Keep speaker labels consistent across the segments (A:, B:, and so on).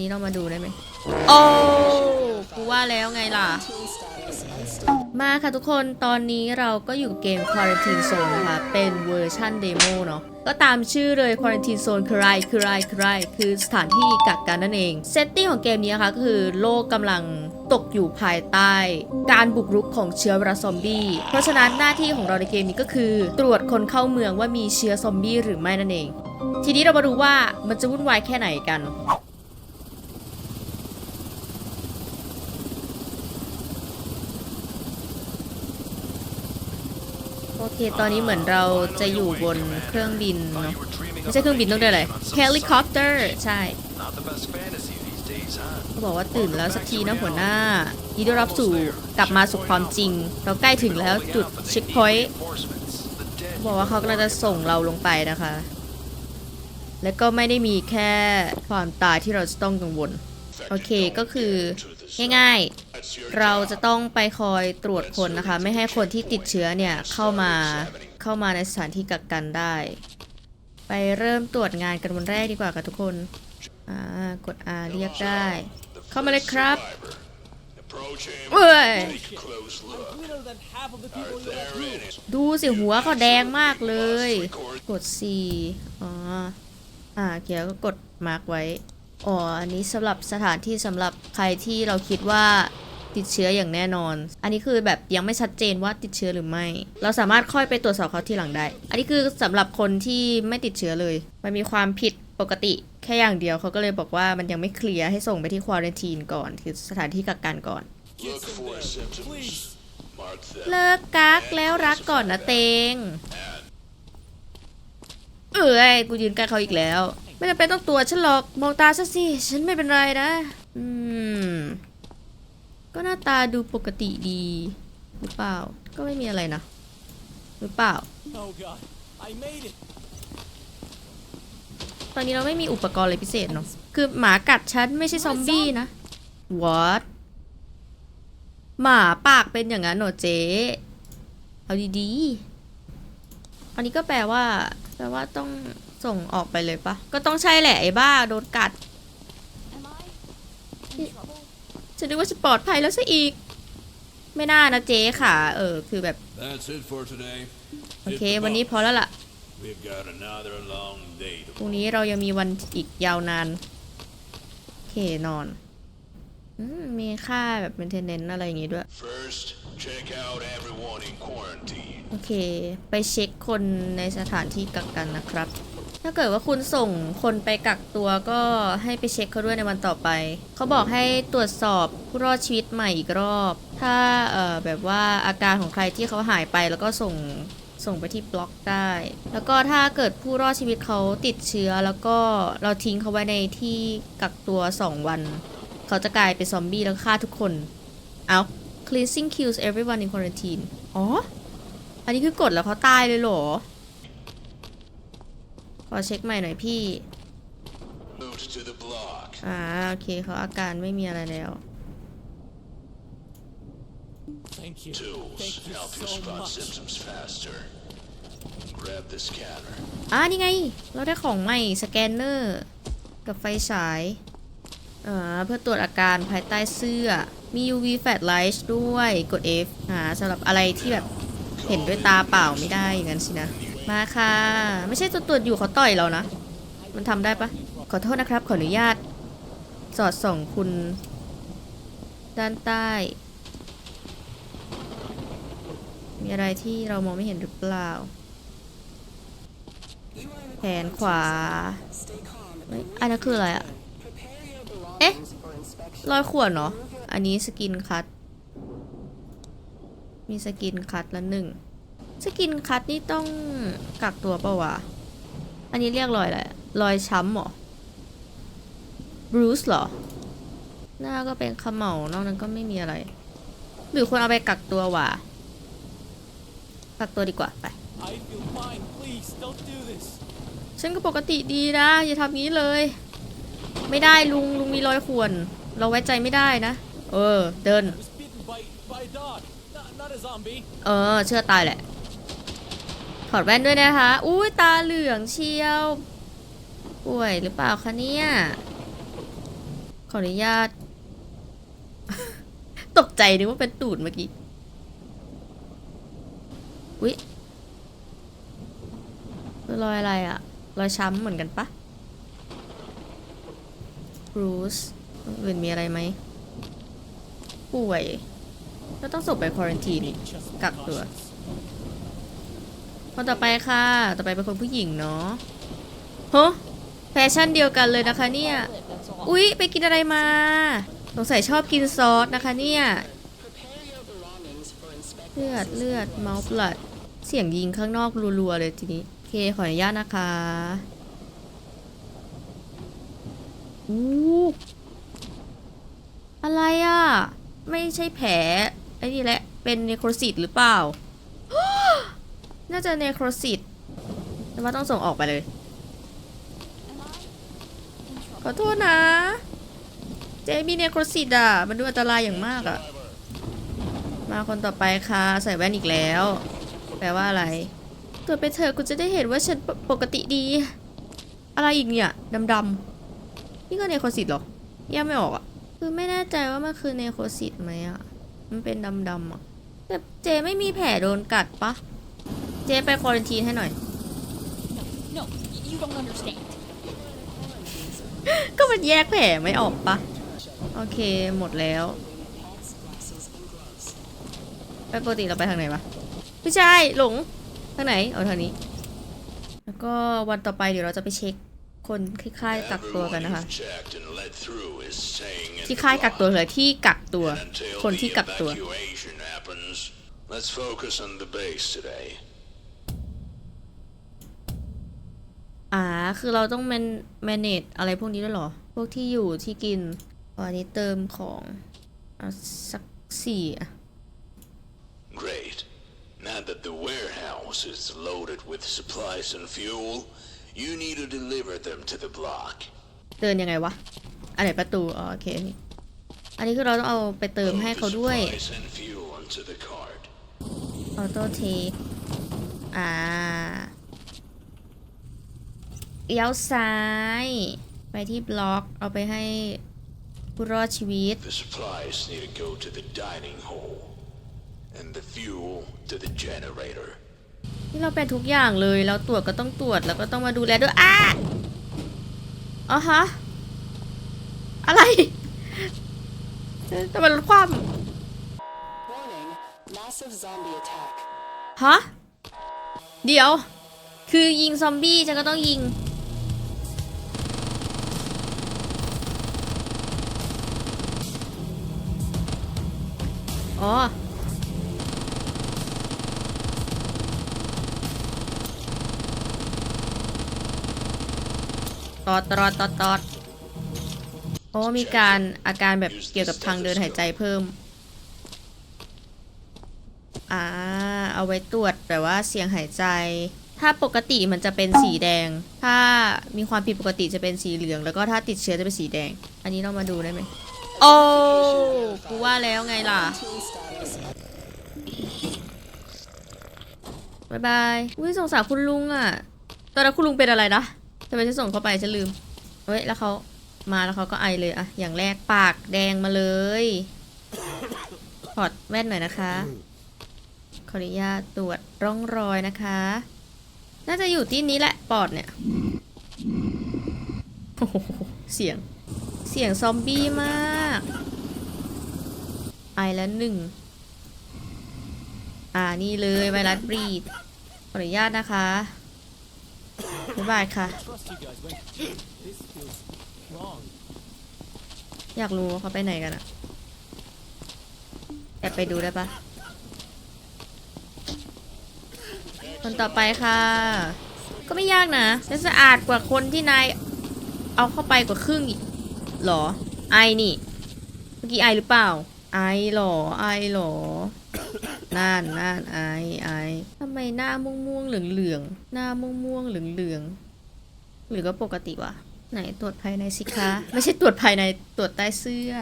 A: นี้เรามาดูได้ไหมโอ้กูว่าแล้วไงล่ะ มาค่ะทุกคนตอนนี้เราก็อยู่กับเกม Quarantine Zone นะคะ เป็นเวอร์ชั่นเดโมเนาะก็ตามชื่อเลย Quarantine Zone คืออะไรคืออะไรคืออะไรคือสถานที่กักกันนั่นเองเซตติ้งของเกมนี้นะคะก็คือโลกกำลังตกอยู่ภายใต้ การบุกรุกของเชื้อไวรัสซอมบี้ เพราะฉะนั้นหน้าที่ของเราในเกมนี้ก็คือ ตรวจคนเข้าเมืองว่ามีเชื้อซอมบี้หรือไม่นั่นเอง ทีนี้เรามาดูว่ามันจะวุ่นวายแค่ไหนกัน โอเคตอนนี้เหมือนเราจะอยู่บนเครื่องบินเนาะไม่ใช่เครื่องบินต้องเรียกอะไร helicopter ใช่เขาบอกว่าตื่นแล้วสักทีนะหัวหน้ายินดีรับสู่กลับมาสู่ความจริง เราใกล้ถึงแล้วจุดเช็คพอยต์บอกว่าเขากำลังจะส่งเราลงไปนะคะ และก็ไม่ได้มีแค่ความตายที่เราจะต้องกังวล โอเคก็คือง่ายๆ เราจะต้องไปคอยตรวจคนนะคะ ไม่ให้คนที่ติดเชื้อเนี่ยเข้ามาเข้ามาในสถานที่กักกันได้ ไปเริ่มตรวจงานกันวันแรกดีกว่าค่ะทุกคนอ่ากด R เรียกได้ เข้ามาเลยครับเอ้ยดูสิหัวเขาแดงมากเลย กด C อ๋ออ่าเกียร์ก็กดมาร์กไว้อ๋ออันนี้สำหรับสถานที่สำหรับใครที่เราคิดว่า ติดเชื้ออย่างแน่นอน อันนี้คือแบบยังไม่ชัดเจนว่าติดเชื้อหรือไม่ เราสามารถค่อยไปตรวจสอบเขาทีหลังได้ อันนี้คือสำหรับคนที่ไม่ติดเชื้อเลย มันมีความผิดปกติแค่อย่างเดียวเขาก็เลยบอกว่ามันยังไม่เคลียร์ให้ส่งไปที่ควอรันทีนก่อน คือสถานที่กักกันก่อน
B: Get some there, please.
A: เลิกกักแล้วรักก่อนนะเตง เอ้ยกูยืนใกล้เขาอีกแล้ว ไม่จำเป็นต้องตรวจฉันหรอก มองตาซะสิ ฉันไม่เป็นไรนะอืม ก็หน้าตาดูปกติดี หรือเปล่า ก็ไม่มีอะไรนะ หรือเปล่า
B: Oh god, I made it.
A: ตอนนี้เราไม่มีอุปกรณ์อะไรพิเศษเนาะ คือหมากัดฉันไม่ใช่ซอมบี้นะ what หมาปากเป็นอย่างนั้นเหรอเจ๊เอาดีๆ อันนี้ก็แปลว่า แปลว่าต้องส่งออกไปเลยปะ ก็ต้องใช่แหละไอ้บ้าโดนกัด ฉันนึกว่าจะปลอดภัยแล้วซะอีก ไม่น่านะเจ๊ค่ะ เออ คือแบบ
C: That's it for today.
A: โอเค วันนี้พอแล้วล่ะ
C: We've got another long day
A: พรุ่งนี้เรายังมีวันอีกยาวนาน โอเคนอนอืมมีค่าแบบ maintenance อะไรอย่างงี้ด้วย
D: First, check out everyone in quarantine.
A: โอเค ไปเช็คคนในสถานที่กักกันนะครับ ถ้าเกิดว่าคุณส่งคนไปกักตัวก็ให้ไปเช็คเขาด้วยในวันต่อไป เขาบอกให้ตรวจสอบผู้รอดชีวิตใหม่อีกรอบ ถ้าเอ่อแบบว่าอาการของใครที่เขาหายไปแล้วก็ส่งส่งไปที่บล็อกได้ แล้วก็ถ้าเกิดผู้รอดชีวิตเขาติดเชื้อ แล้วก็เราทิ้งเขาไว้ในที่กักตัว 2 วัน เขาจะกลายเป็นซอมบี้แล้วฆ่าทุกคน เอา cleansing kills everyone in quarantine อ๋อ อันนี้คือกดแล้วเขาตายเลยเหรอ ขอเช็คใหม่หน่อยพี่
D: Moved to the block.
A: อ่าโอเคเขาอาการไม่มีอะไรแล้ว
B: Thank you.
D: Tools
B: Thank you
D: help you
B: so
D: spot
B: much.
D: symptoms faster. Grab the scanner.
A: อ่านี่ไง เราได้ของใหม่สแกนเนอร์กับไฟฉายอ่าเพื่อตรวจอาการภายใต้เสื้อ มี UV flash light ด้วย กด F หาสำหรับอะไรที่แบบเห็นด้วยตาเปล่าไม่ได้อย่างนั้นสินะ มาค่ะ ไม่ใช่ตัวตรวจอยู่เขาต่อยเรานะ มันทำได้ปะขอโทษนะครับ ขออนุญาต สอดส่องคุณ ด้านใต้ มีอะไรที่เรามองไม่เห็นหรือเปล่า แขนขวาเฮ้ยอันนั้นคืออะไรอะเอ๊ะ รอยข่วนเหรออันนี้สกินคัตมีสกินคัตละหนึ่ง สกินคัตนี่ต้องกักตัวเปล่าวะ อันนี้เรียกรอยอะไรอะรอยช้ำเหรอบรูซเหรอ หน้าก็เป็นเขมเหลานอกนั้นก็ไม่มีอะไร หรือควรเอาไปกักตัววะกักตัวดีกว่าไป
B: I feel fine. Please don't do this.
A: ฉันก็ปกติดีนะ อย่าทำงี้เลย ไม่ได้ลุงลุงมีรอยข่วน เราไว้ใจไม่ได้นะ เออ เดิน
B: I was bitten by by a dog. Not not a zombie.
A: เออ เชื่อตายแหละ ถอดแว่นด้วยนะคะ อุ้ยตาเหลืองเชียว ป่วยหรือเปล่าคะเนี่ย ขออนุญาต ตกใจนึกว่าเป็นตูดเมื่อกี้ อุ๊ยคือรอยอะไรอะรอยช้ำเหมือนกันปะบรูซอื่นมีอะไรไหม ป่วย ก็ต้องส่งไปควอรันทีนกักตัว คนต่อไปค่ะ ต่อไปเป็นคนผู้หญิงเนาะฮะแฟชั่นเดียวกันเลยนะคะเนี่ย อุ๊ย ไปกินอะไรมา สงสัยชอบกินซอสนะคะเนี่ยเลือดเลือดเมาส์บลัดเสียงยิงข้างนอกรัวๆเลยทีนี้โอเคขออนุญาตนะคะอู้อะไรอะ ไม่ใช่แผลไอ้นี่แหละ เป็นเนโครซิตหรือเปล่า น่าจะเนโครซิตแต่ว่าต้องส่งออกไปเลย ขอโทษนะ เจมีเนโครซิตอะ มันดูอันตรายอย่างมากอะ มาคนต่อไปค่ะ ใส่แว่นอีกแล้ว แปลว่าอะไร ตัวไปเถอะกูจะได้เห็นว่าฉันปปกติดี อะไรอีกเนี่ย ดำๆ นี่ก็เนโครซิตหรอแยกไม่ออกอะ คือไม่แน่ใจว่ามันคือเนโครซิตไหมอะ มันเป็นดำๆอะแต่เจไม่มีแผลโดนกัดปะ จไปควอรันทีนให้หน่อย
E: No, y- you don't understand.
A: ก็มันแยกแผลไม่ออกปะโอเคหมดแล้ว ไปปกติเราไปทางไหนวะไม่ใช่หลงทางไหนเอาทางนี้ แล้วก็วันต่อไปเดี๋ยวเราจะไปเช็คคนที่ค่ายกักตัวกันนะคะ
D: Everyone you've checked and let through is staying in
A: ที่
D: the
A: ค่ายกักตัว
D: block.
A: เลยที่กักตัว
D: And until
A: คนที่
D: the
A: กักตัว
D: evacuation happens, let's focus on the base today.
A: อ่า คือเราต้อง man manage อะไรพวกนี้ด้วยเหรอ พวกที่อยู่ที่กินอ๋ออันนี้เติมของเอาสักสี่อะ
D: Great. Now that the warehouse is loaded with supplies and fuel, you need to deliver them to the block.
A: เดินยังไงวะ อันไหนประตู อ๋อโอเคอันนี้ อันนี้คือเราต้องเอาไปเติม
D: Load
A: ให้
D: the
A: เขาด้วย
D: supplies and fuel onto the cart.
A: ออโต้เทคอ่า เลี้ยวซ้าย ไปที่บล็อกเอาไปให้ผู้รอดชีวิต
D: The supplies need to go to the dining hall, and the fuel to the generator.
A: นี่เราเป็นทุกอย่างเลยเราตรวจก็ต้องตรวจแล้วก็ต้องมาดูแลด้วยอ้าอ๋อฮะอะไรเอ๊ะแต่มันลดความ
F: Warning, massive zombie attack.
A: ฮะเดี๋ยว คือยิงซอมบี้ฉันก็ต้องยิง อ๋อ ตอดตอดตอดตอดโอ้มีการอาการแบบเกี่ยวกับทางเดินหายใจเพิ่ม อ่า เอาไว้ตรวจแบบว่าเสียงหายใจ ถ้าปกติมันจะเป็นสีแดง ถ้ามีความผิดปกติจะเป็นสีเหลือง แล้วก็ถ้าติดเชื้อจะเป็นสีแดง อันนี้เรามาดูได้ไหม โอ้กูว่าแล้วไงล่ะบายบายอุ้ยสงสารคุณลุงอะ ตอนนั้นคุณลุงเป็นอะไรนะทำไมฉันส่งเข้าไปฉันลืม เฮ้ย แล้วเขามาแล้วเขาก็ไอเลยอะอย่างแรกปากแดงมาเลยถอดแว่นหน่อยนะคะ ขออนุญาตตรวจร่องรอยนะคะ น่าจะอยู่ที่นี้แหละ ปอดเนี่ยโอ้โหเสียง เสียงซอมบี้มาก ไอแล้วหนึ่ง อ่านี่เลยไวรัสบรีดขออนุญาตนะคะบ๊ายบายค่ะ อยากรู้ว่าเขาไปไหนกันอะแอบไปดูได้ปะคนต่อไปค่ะ ก็ไม่ยากนะจะสะอาดกว่าคนที่นายเอาเข้าไปกว่าครึ่งอีก หรอ ไอนี่ เมื่อกี้ไอหรือเปล่า ไอหรอ ไอหรอน่านน่านไอไอทำไมหน้าม่วงม่วงเหลืองเหลืองหน้าม่วงม่วงเหลืองเหลืองหรือก็ปกติวะไหนตรวจภายในสิคะ ไม่ใช่ตรวจภายในตรวจใต้เสื้อ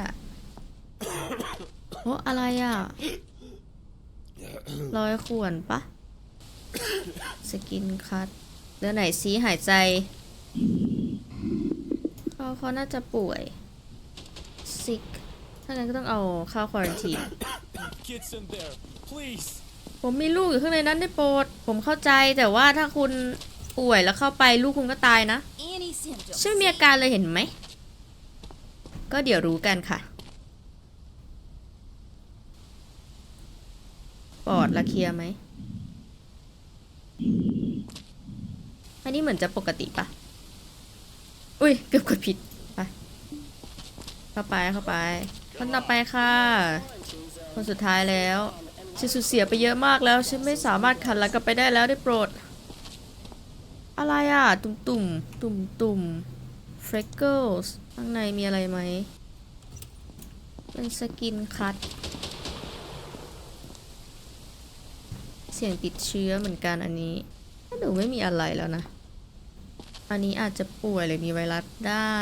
A: โอ้อะไรอะรอยข่วนปะสกินคัดเดี๋ยวไหนซีหายใจ เขาเขาน่าจะป่วย sick ถ้างั้นก็ต้องเอาเข้าควอรันทีน
B: Kids in there, please.
A: ผมมีลูกอยู่ข้างในนั้นได้โปรด ผมเข้าใจแต่ว่าถ้าคุณป่วยแล้วเข้าไปลูกคุณก็ตายนะ
E: Any symptoms?
A: ฉันไม่มีอาการเลยเห็นไหม ก็เดี๋ยวรู้กันค่ะ ปอดละเคลียร์ไหม อันนี้เหมือนจะปกติปะ อุ้ยเกือบกดผิด ไป เข้าไปเข้าไป คนต่อไปค่ะ คนสุดท้ายแล้วฉันสูญเสียไปเยอะมากแล้ว ฉันไม่สามารถขันหลังกลับไปได้แล้วได้โปรด อะไรอะ ตุ่มตุ่มตุ่มตุ่มเฟรกเกิลส์ข้างในมีอะไรไหม เป็นสกินคัทเสียงติดเชื้อเหมือนกันอันนี้ดูไม่มีอะไรแล้วนะ อันนี้อาจจะป่วยหรือมีไวรัสได้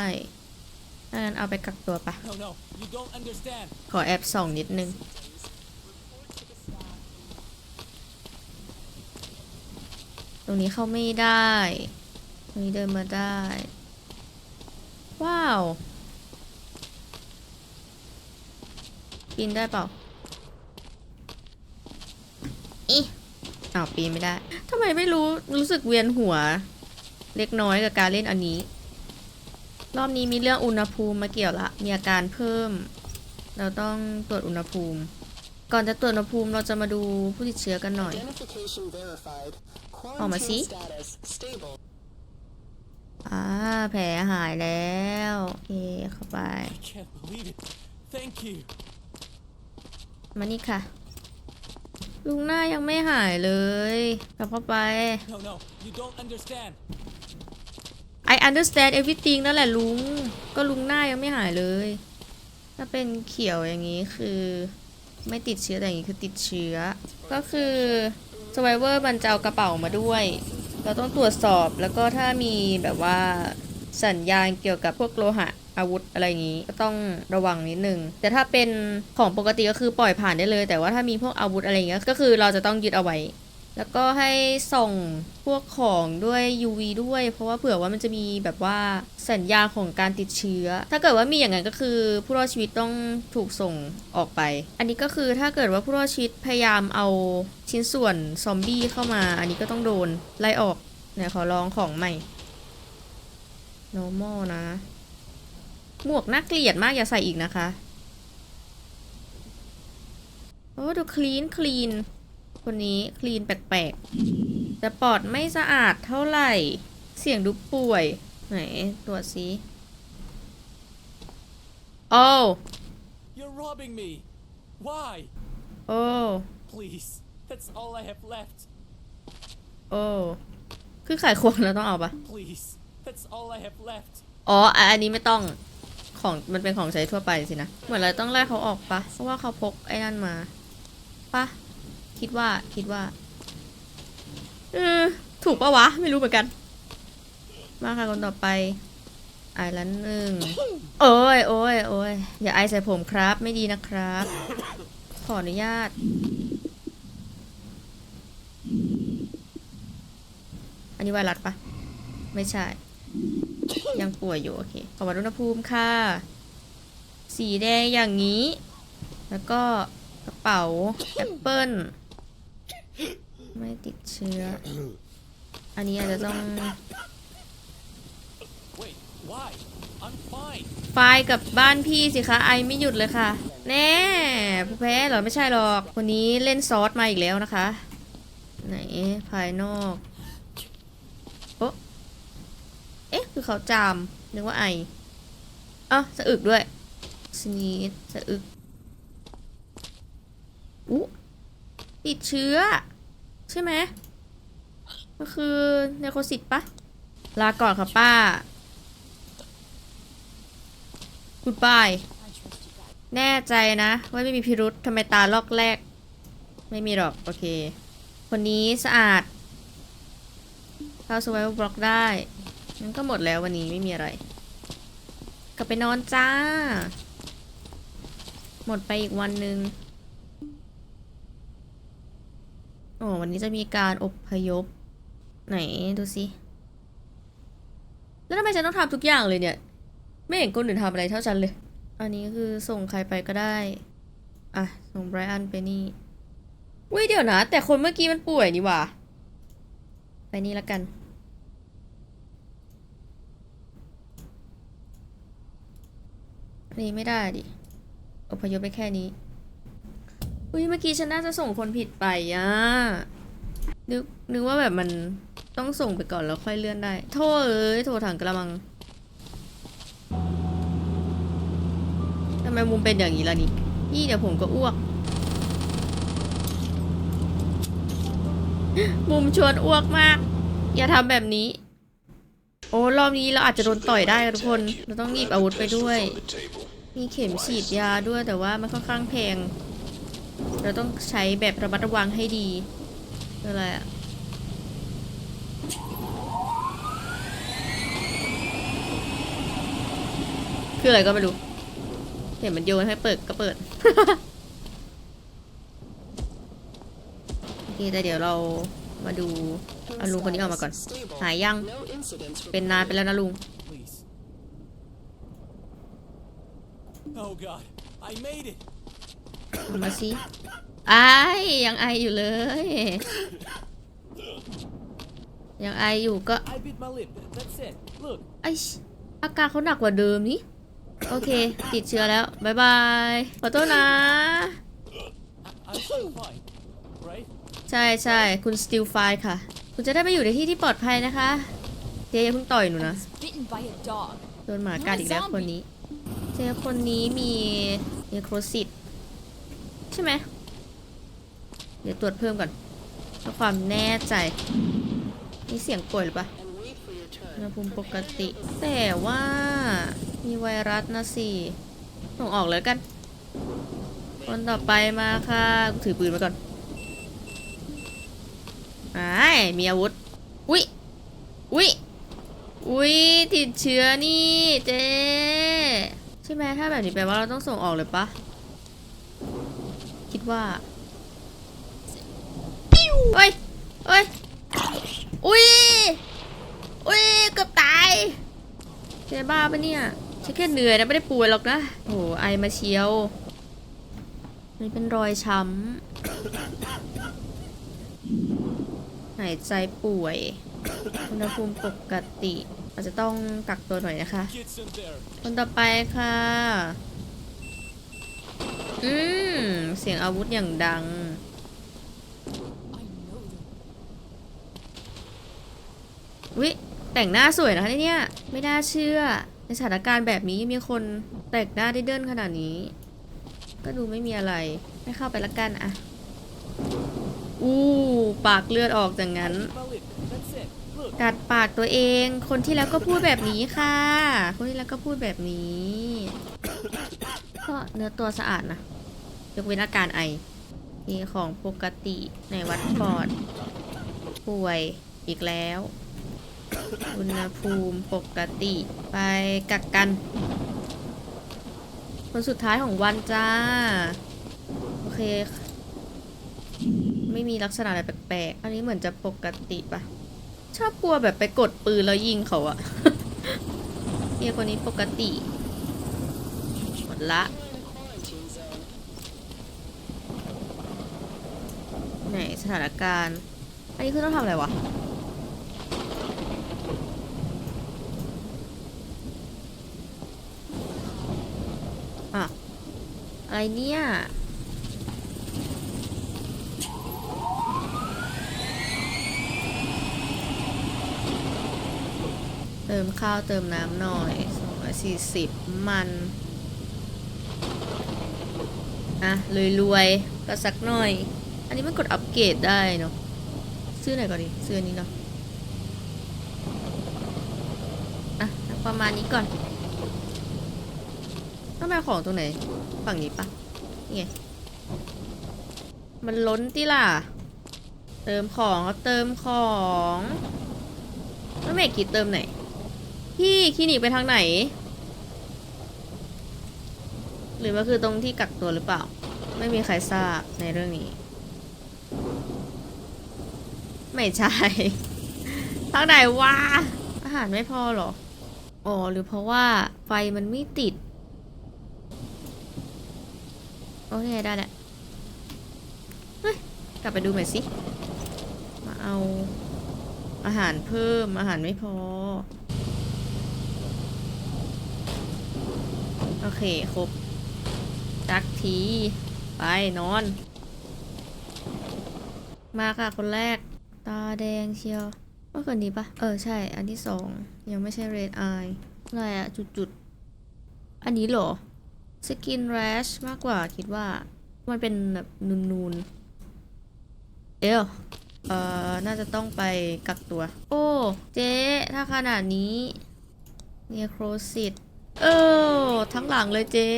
A: ถ้างั้นเอาไปกักตัวปะ
B: No, no, you don't understand.
A: ขอแอบส่องนิดนึง ตรงนี้เข้าไม่ได้ ตรงนี้เดินมาได้ ว้าว ปีนได้เปล่าอีอ้าวปีนไม่ได้ ทำไมไม่รู้ รู้สึกเวียนหัว เล็กน้อยกับการเล่นอันนี้ รอบนี้มีเรื่องอุณหภูมิมาเกี่ยวละ มีอาการเพิ่ม เราต้องตรวจอุณหภูมิ ก่อนจะตรวจอุณหภูมิเราจะมาดูผู้ติดเชื้อกันหน่อย
F: Identification verified.
A: Oh, mà xí.
F: Quarantine status stable.
A: อ่าแผลหายแล้วโอเคเข้าไป
B: I can't believe it. Thank you.
A: มานี่ค่ะ ลุงหน้ายังไม่หายเลย กลับเข้าไป
B: No, no, you don't understand.
A: I understand everything นั่นแหละลุง ก็ลุงหน้ายังไม่หายเลย ถ้าเป็นเขียวอย่างนี้คือ ไม่ติดเชื้อแต่อย่างนี้คือติดเชื้อ ก็คือ survivor มันจะเอากระเป๋ามาด้วย เราต้องตรวจสอบแล้วก็ถ้ามีแบบว่าสัญญาณเกี่ยวกับพวกโลหะอาวุธอะไรอย่างนี้ก็ต้องระวังนิดนึง แต่ถ้าเป็นของปกติก็คือปล่อยผ่านได้เลย แต่ว่าถ้ามีพวกอาวุธอะไรอย่างเงี้ยก็คือเราจะต้องยึดเอาไว้ แล้วก็ให้ส่องพวกของด้วย UV ด้วย เพราะว่าเผื่อว่ามันจะมีแบบว่าสัญญาณของการติดเชื้อ ถ้าเกิดว่ามีอย่างนั้นก็คือผู้รอดชีวิตต้องถูกส่งออกไป อันนี้ก็คือถ้าเกิดว่าผู้รอดชีวิตพยายามเอาชิ้นส่วนซอมบี้เข้ามา อันนี้ก็ต้องโดนไล่ออกเนี่ยขอลองของใหม่ normal นะ หมวกน่าเกลียดมากอย่าใส่อีกนะคะ โอ้ดูคลีนคลีน คนนี้คลีนแปลกๆ แต่ปอดไม่สะอาดเท่าไหร่ เสียงดูป่วย ไหนตรวจสิโอ้
B: You're robbing me. Why?
A: โอ้
B: Please. That's all I have left.
A: โอ้ คือขายควงแล้วต้องเอาปะ
B: Please. That's all I have left.
A: อ๋ออะอันนี้ไม่ต้อง ของมันเป็นของใช้ทั่วไปสินะ เหมือนเราต้องไล่เขาออกปะ เพราะว่าเขาพกไอ้นั่นมา ปะ คิดว่าคิดว่าเออถูกปะวะ ไม่รู้เหมือนกัน มาค่ะคนต่อไปไอละหนึ่งโอ้ยโอ้ยโอ้ยอย่าไอใส่ผมครับ ไม่ดีนะครับ ขออนุญาต อันนี้ไวรัสปะไม่ใช่ ยังป่วยอยู่ โอเค ขอวัดอุณหภูมิค่ะ สีแดงอย่างนี้ แล้วก็กระเป๋าแอปเปิ้ล ติดเชื้อ อันนี้อาจจะต้อง
B: Wait, why? I'm fine.
A: ไฟล์กับบ้านพี่สิคะ ไอไม่หยุดเลยค่ะ แน่ผู้แพ้เหรอไม่ใช่หรอก คนนี้เล่นซอสมาอีกแล้วนะคะ ไหนภายนอก โอะเอ๊ะ คือเขาจามนึกว่าไอเอ้าสะอึกด้วยสนีดสะอึกอุ๊ติดเชื้อ ใช่ไหมก็คือเนโคสิตปะลาก่อนค่ะป้า Goodbye แน่ใจนะว่าไม่มีพิรุษทำไมตาลอกแรก ไม่มีหรอก โอเค คนนี้สะอาดเข้า survival block ได้งั้นก็หมดแล้ววันนี้ไม่มีอะไร กลับไปนอนจ้า หมดไปอีกวันหนึ่ง โอ้วันนี้จะมีการอบพยพ ไหนดูสิ แล้วทำไมฉันต้องทำทุกอย่างเลยเนี่ย ไม่เห็นคนอื่นทำอะไรเท่าฉันเลย อันนี้คือส่งใครไปก็ได้ อะ ส่งไบรอันไปนี่อุ้ยเดี๋ยวนะ แต่คนเมื่อกี้มันป่วยนี่หว่า ไปนี่ละกันนี่ไม่ได้ดิอพยพไปแค่นี้ อุ้ยเมื่อกี้ฉันน่าจะส่งคนผิดไปอะนึกนึกว่าแบบมันต้องส่งไปก่อนแล้วค่อยเลื่อนได้ โทษเอ้ยโทรถังกระมังทำไมมุมเป็นอย่างนี้ล่ะนี่นี่เดี๋ยวผมก็อ้วก มุมชวนอ้วกมาก อย่าทำแบบนี้ โอ้รอบนี้เราอาจจะโดนต่อยได้ทุกคน เราต้องหยิบอาวุธไปด้วย มีเข็มฉีดยาด้วยแต่ว่ามันค่อนข้างแพง เราต้องใช้แบบระมัดระวังให้ดีคืออะไรอะคืออะไรก็ไม่รู้ เห็นมันโยนให้เปิดก็เปิด โอเคแต่เดี๋ยวเรามาดูอาลุงคนนี้ออกมาก่อน หายยัง เป็นนานไปแล้วนะลุง
B: Oh god, I made it.
A: เอามาสิไอายยังไออยู่เลย ยังไออยู่ก็
B: I bit my lip. That's it. Look,
A: ไอชิอาการเขาหนักกว่าเดิมนี่โอเค ติดเชื้อแล้วบายบายขอโทษนะ
B: I- I'm still fine, right?
A: ใช่ใช่คุณสติลไฟค่ะ คุณจะได้ไปอยู่ในที่ที่ปลอดภัยนะคะเจ๊อย่าเพิ่งต่อยหนูนะ
E: Bitten by a dog.
A: โดนหมากัดอีกแล้วคนนี้เจ๊คนนี้มีเนโครซิตใช่ไหม เดี๋ยวตรวจเพิ่มก่อนเพื่อความแน่ใจ นี่เสียงป่วยหรือปะอุณหภูมิปกติ แต่ว่ามีไวรัสนะสิส่งออกเลยกัน คนต่อไปมาค่ะกูถือปืนมาก่อนไอ้มีอาวุธ อุ๊ย อุ๊ย อุ๊ย ติดเชื้อนี่เจ๊ใช่ไหมถ้าแบบนี้แปลว่าเราต้องส่งออกเลยปะ ว่าเฮ้ยเฮ้ย อุ๊ยอุ้ย เกือบตายเจ๊บ้าปะเนี่ยฉันแค่เหนื่อยนะไม่ได้ป่วยหรอกนะโหไอมาเชียว มันเป็นรอยช้ำหายใจป่วย อุณหภูมิปกติ อาจจะต้องกักตัวหน่อยนะคะ คนต่อไปค่ะ อืม เสียงอาวุธอย่างดัง วิแต่งหน้าสวยนะคะเนี่ย ไม่น่าเชื่อ ในสถานการณ์แบบนี้มีคนแต่งหน้าได้เดินขนาดนี้ ก็ดูไม่มีอะไร ไม่เข้าไปละกันอะอู้ปากเลือดออกจากงั้น กัดปากตัวเอง คนที่แล้วก็พูดแบบนี้ค่ะ คนที่แล้วก็พูดแบบนี้ เนื้อตัวสะอาดนะ ยกเว้นอาการไอ มีของปกติในวัดปอด ป่วยอีกแล้ว อุณหภูมิปกติไปกักกัน คนสุดท้ายของวันจ้า โอเค ไม่มีลักษณะอะไรแปลกๆ อันนี้เหมือนจะปกติปะชอบกลัวแบบไปกดปืนแล้วยิงเขาอะเฮียคนนี้ปกติ หมดละ
F: Quarantine zone.
A: ไหนสถานการณ์ อันนี้คือต้องทำอะไรวะ อะ อะไรเนี่ยเติมข้าวเติมน้ำหน่อย240 มัน อะเลยรวยๆก็สักหน่อย อันนี้มันกดอัปเกรดได้เนาะซื้อไหนก่อนดิซื้ออันนี้เนาะอะประมาณนี้ก่อนต้องไปของตรงไหน ฝั่งนี้ปะนี่ไงมันล้นติล่ะ เติมของก็เติมของแล้วแม่กีดเติมไหน พี่คลินิกไปทางไหน หรือว่าคือตรงที่กักตัวหรือเปล่า ไม่มีใครทราบในเรื่องนี้ ไม่ใช่ ทางไหนวะอาหารไม่พอหรอ อ๋อ หรือเพราะว่าไฟมันไม่ติด โอเค ได้แหละเฮ้กลับไปดูหน่อยสิ มาเอาอาหารเพิ่ม อาหารไม่พอ โอเค ครบจักที ไป นอน มาค่ะ คนแรก ตาแดงเชียวว่าคนนี้ปะเออ ใช่ อันที่สองยังไม่ใช่ red eye อะไรอะจุดๆ อันนี้เหรอ สกิน rash มากกว่าคิดว่า มันเป็นแบบนูนๆ เอวเอ่อ น่าจะต้องไปกักตัว โอ้ เจ๊ถ้าขนาดนี้เนียโครซิตเออ ทั้งหลังเลยเจ๊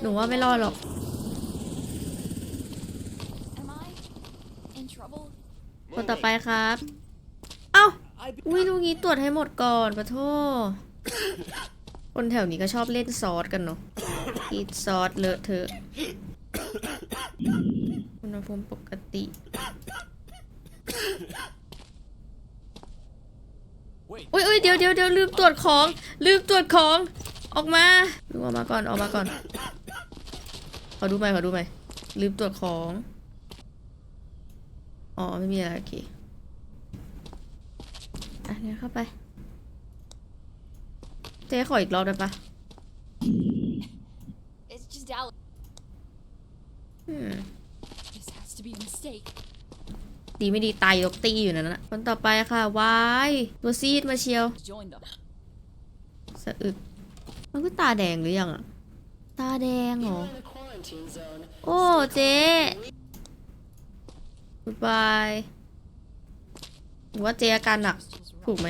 A: หนูว่าไม่รอดหรอก คนต่อไปครับ เอ้าอุ้ยลูกนี้ตรวจให้หมดก่อนปะโทคนแถวนี้ก็ชอบเล่นซอสกันเนาะกินซอสเลอะเทอะอุณหภูมิปกติ อุ้ยอุ้ยเดี๋ยวเดี๋ยวเดี๋ยวลืมตรวจของ ลืมตรวจของ ออกมาดูออกมาก่อน ออกมาก่อน ขอดูไหมขอดูไหมลืมตรวจของ อ๋อ ไม่มีอะไรโอเคอะเนี่ยเข้าไป เจ๊ขออีกรอบได้ปะ
E: It's just Alex.
A: อืม
E: This has to be a mistake.
A: ดีไม่ดีตายยกตีอยู่นั่นนะคนต่อไปค่ะวายตัวซีดมาเชียว
E: Join them.
A: สะอึกมันก็ตาแดงหรือยังอะตาแดงเหรอ
F: In a quarantine zone.
A: โอ้เจ๊ บ๊ายบายหรือว่าเจอาการหนัก ถูกไหม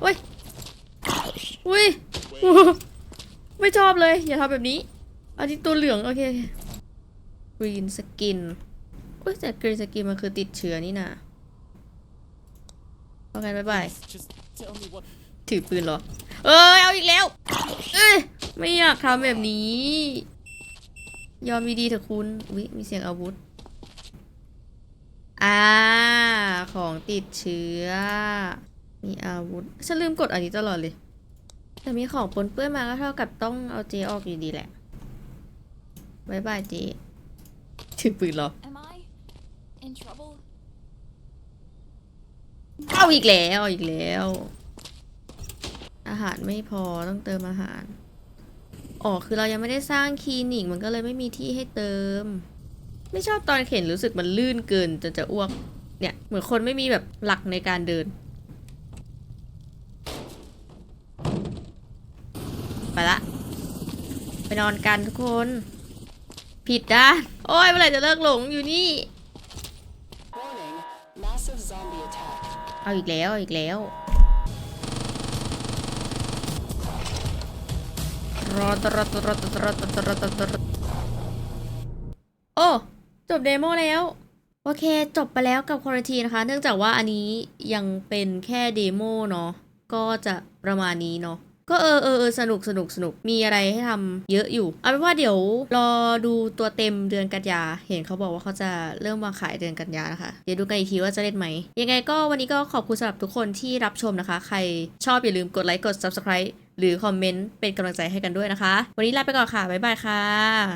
A: เว้ยอุ้ยไม่ชอบเลย อย่าทำแบบนี้ อันนี้ตัวเหลือง โอเคกรีนสกินอุ้ยแต่กรีนสกินมันคือติดเชื้อนี่นะโอเคบ๊ายบายถือปืนเหรอ เอ้ย เอาอีกแล้ว เอ้ย ไม่อยากทำแบบนี้ ยอมดีๆเถอะคุณ อุ๊ย มีเสียงอาวุธ อ่า ของติดเชื้อ มีอาวุธ ฉันลืมกดอันนี้ตลอดเลย แต่มีของปนเปื้อนมาก็เท่ากับต้องเอาเจออกอยู่ดีแหละบายบายเจถือปืนเหรอ
E: Am I in trouble?
A: เอาอีกแล้วเอาอีกแล้ว อาหารไม่พอต้องเติมอาหาร อ๋อ คือเรายังไม่ได้สร้างคลินิกมันก็เลยไม่มีที่ให้เติม ไม่ชอบตอนเข็นรู้สึกมันลื่นเกินจนจะอ้วก เนี่ยเหมือนคนไม่มีแบบหลักในการเดิน ไปละ ไปนอนกันทุกคน ผิดด้านโอ้ยเมื่อไหร่จะเลิกหลงอยู่นี่ เอาอีกแล้วอ,อีกแล้วรอตรอตรอตรอตรอตรอตรอโอ้ จบเดโมแล้ว โอเค จบไปแล้วกับควอรทีนะคะ เนื่องจากว่าอันนี้ยังเป็นแค่เดโมเนาะก็จะประมาณนี้เนาะก็เออเออเออสนุกสนุกสนุกมีอะไรให้ทำเยอะอยู่ เอาเป็นว่าเดี๋ยวรอดูตัวเต็มเดือนกันยา เห็นเขาบอกว่าเขาจะเริ่มวางขายเดือนกันยานะคะ เดี๋ยวดูกันอีกทีว่าจะเล่นไหม ยังไงก็วันนี้ก็ขอบคุณสำหรับทุกคนที่รับชมนะคะ ใครชอบอย่าลืมกดไลค์กด subscribe หรือคอมเมนต์เป็นกำลังใจให้กันด้วยนะคะ วันนี้ลาไปก่อนค่ะ บ๊ายบายค่ะ